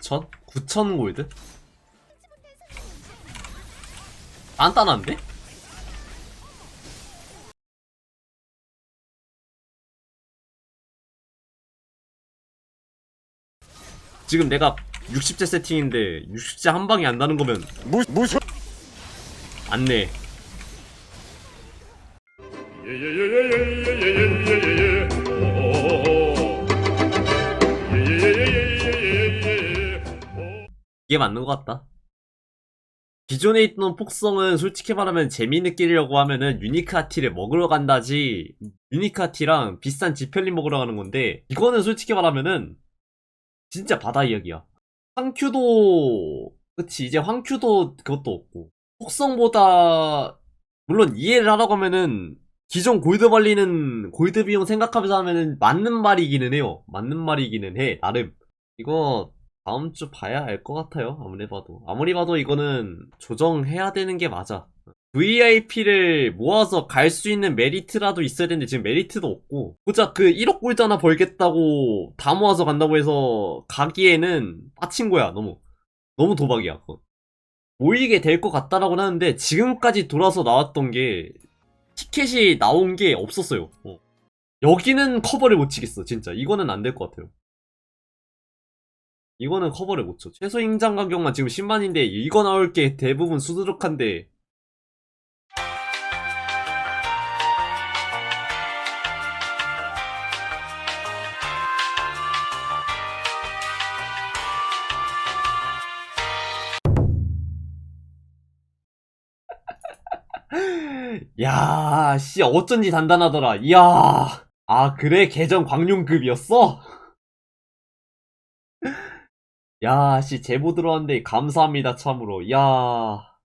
9천? 9천 골드? 단단한데? 지금 내가 60제 세팅인데 60제 한 방에 안다는 거면 무, 무슨 안내 예예예예예예예 이게 맞는 것 같다. 기존에 있던 폭성은 솔직히 말하면 재미 느끼려고 하면은 유니크 아티를 먹으러 간다지 유니크 아티랑 비싼 지펠린 먹으러 가는 건데 이거는 솔직히 말하면은 진짜 바다 이야기야. 황큐도 그치 이제 황큐도 그것도 없고 폭성보다 물론 이해를 하라고 하면은 기존 골드 발리는 골드 비용 생각하면서 하면은 맞는 말이기는 해요. 맞는 말이기는 해 나름 이거 다음 주 봐야 알 것 같아요. 아무리 봐도. 아무리 봐도 이거는 조정해야 되는 게 맞아. VIP를 모아서 갈 수 있는 메리트라도 있어야 되는데 지금 메리트도 없고. 보자, 그 1억 골드 하나 벌겠다고 다 모아서 간다고 해서 가기에는 빠친 거야, 너무. 너무 도박이야, 그건. 모이게 될 것 같다라고는 하는데 지금까지 돌아서 나왔던 게 티켓이 나온 게 없었어요. 어. 여기는 커버를 못 치겠어, 진짜. 이거는 안 될 것 같아요. 이거는 커버를 못 쳐. 최소 인장 가격만 지금 10만인데 이거 나올 게 대부분 수두룩한데 야, 씨, 어쩐지 단단하더라. 이야. 아, 그래? 계정 광룡급이었어? 야, 씨, 제보 들어왔는데 감사합니다, 참으로. 야.